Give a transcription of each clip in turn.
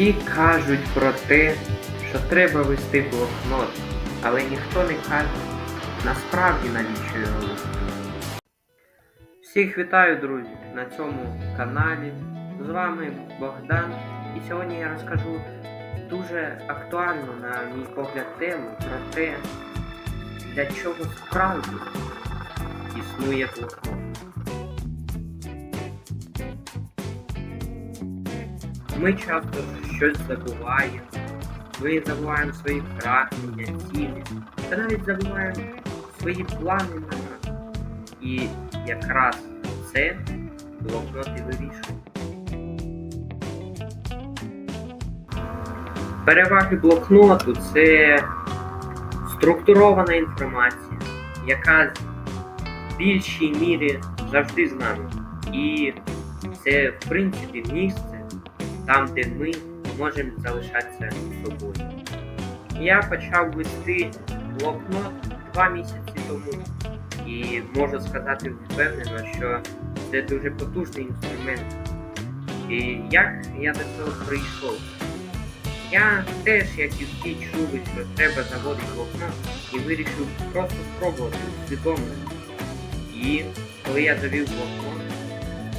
Всі кажуть про те, що треба вести блокнот, але ніхто не каже насправді навіщо його вести. Всіх вітаю, друзі, на цьому каналі. З вами Богдан, і сьогодні я розкажу дуже актуальну, на мій погляд, тему про те, для чого справді існує блокнот. Ми часто щось забуваємо, ми забуваємо свої прагнення, цілі, та навіть забуваємо свої плани на нас. І якраз це блокнот і вирішує. Переваги блокноту це структурована інформація, яка в більшій мірі завжди з нами. І це, в принципі, місце, там, де ми можемо залишатися собою. Я почав вести блокнот два місяці тому. І можу сказати впевнено, що це дуже потужний інструмент. І як я до цього прийшов? Я теж, як і всі, чули, що треба заводити блокнот, і вирішив просто спробувати усвідомлено. І коли я завів блокнот,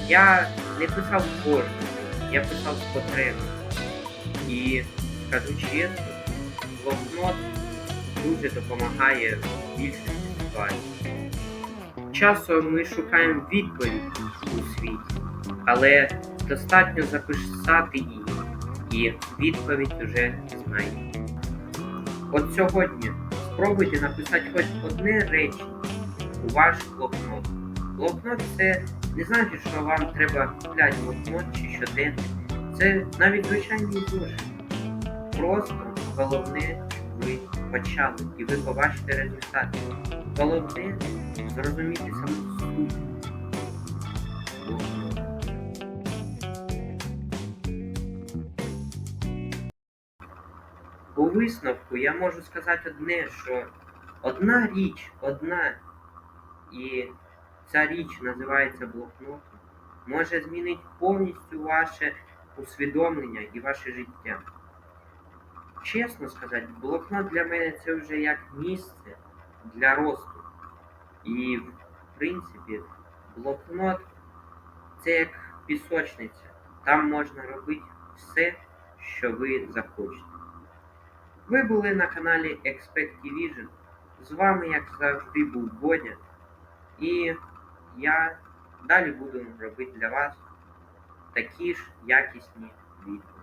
я не писав кожного, я писав з потреби. І скажу чесно, блокнот дуже допомагає в більшості ситуацій. Часом ми шукаємо відповідь у світі, але достатньо записати її, і відповідь вже знайде. От сьогодні спробуйте написати хоч одне речення у ваш блокнот. Блокнот це не значить, що вам треба купляти блокнот чи щоденник. Це навіть звичайний зошит. Просто головне, щоб ви почали і ви побачите результат. Головне зрозуміти саму суть. У висновку я можу сказати одне, що одна річ, одна, і ця річ називається блокнот, може змінити повністю ваше усвідомлення і ваше життя. Чесно сказати, блокнот для мене це вже як місце для росту. І, в принципі, блокнот це як пісочниця. Там можна робити все, що ви захочете. Ви були на каналі Expect З вами, як завжди, був Бодя. І я далі буду робити для вас такі ж якісні відео.